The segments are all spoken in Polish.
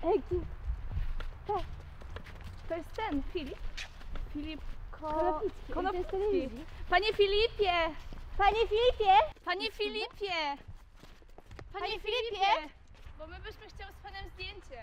Gdzie? To jest ten, Filip. Filip Ko... Konopnicki. Ej, to jest Konopnicki. telewizji. Panie Filipie! Panie Filipie! Panie Filipie! Panie Filipie! Bo my byśmy chciały z panem zdjęcie.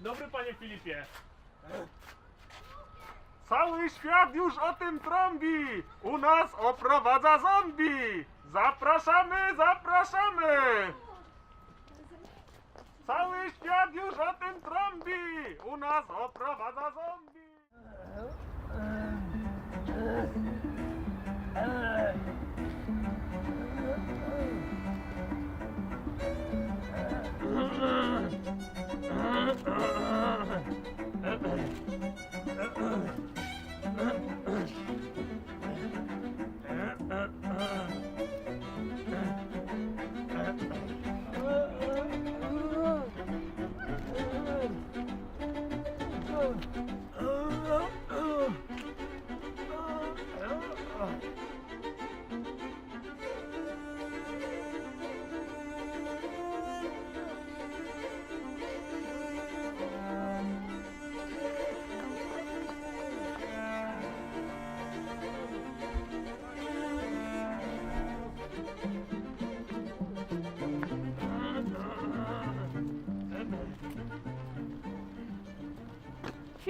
Dzień dobry panie Filipie. Cały świat już o tym trąbi! U nas oprowadza zombie! Zapraszamy, zapraszamy! Cały świat już o tym trąbi! U nas oprowadza zombie! Uh-huh.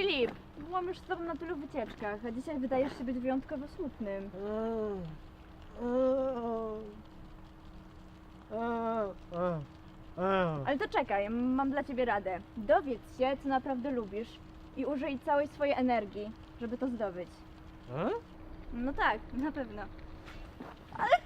Filip, byłam już z tobą na tylu wycieczkach, a dzisiaj wydajesz się być wyjątkowo smutnym. Ale to czekaj, mam dla ciebie radę. Dowiedz się, co naprawdę lubisz i użyj całej swojej energii, żeby to zdobyć. No tak, na pewno. Ale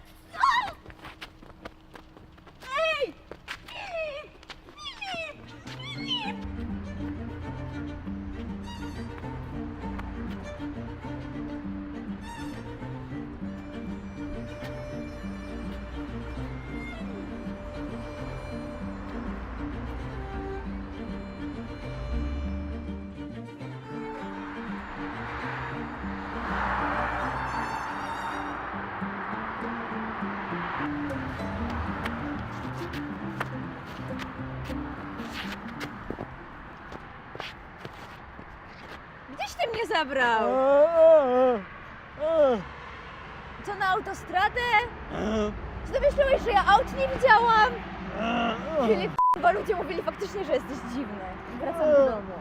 ty mnie zabrał? Co na autostradę? Czy ty myślałeś, że ja aut nie widziałam? Filip, chyba ludzie mówili faktycznie, że jesteś dziwny. Wracam do domu.